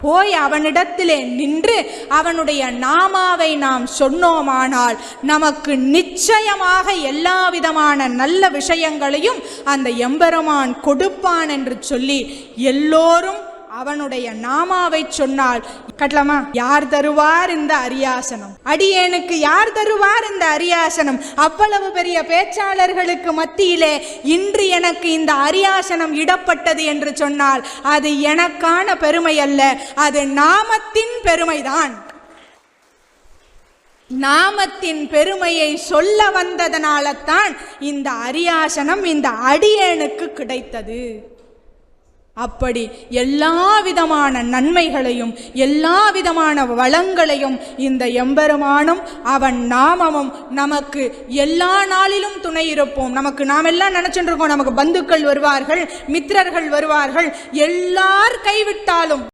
போய் அவனிடத்திலே நின்று அவனுடைய நாமாவை நாம் சொன்னோமானால் நமக்கு நிச்சயமாக எல்லா விதமான நல்ல விஷயங்களையும் அந்த எம்பெருமான் கொடுப்பான் என்று சொல்லி எல்லோரும் அவனுடைய நாமாவை சொன்னால் கட்டலாமா? யார் தருவார் இந்த அரியாசனம்? அடியேனுக்கு யார் தருவார் இந்த அரியாசனம்? அவ்வளவு பெரிய பேச்சாளர்களுக்கு மத்தியிலே இன்று எனக்கு இந்த அரியாசனம் இடப்பட்டது என்று சொன்னால் அது எனக்கான பெருமை அல்ல அது நாமத்தின் பெருமைதான். நாமத்தின் பெருமையை சொல்ல வந்ததனால தான் இந்த அரியாசனம் இந்த அடியேனுக்கு கிடைத்தது. அப்படி எல்லா விதமான நன்மைகளையும் எல்லா விதமான வளங்களையும் இந்த எம்பெருமானும் அவன் நாமமும் நமக்கு எல்லா நாளிலும் துணை இருப்போம். நமக்கு நாம் எல்லாம் நினச்சிட்டு இருக்கோம். நமக்கு பந்துக்கள் வருவார்கள் மித்திரர்கள் வருவார்கள். எல்லார் கைவிட்டாலும்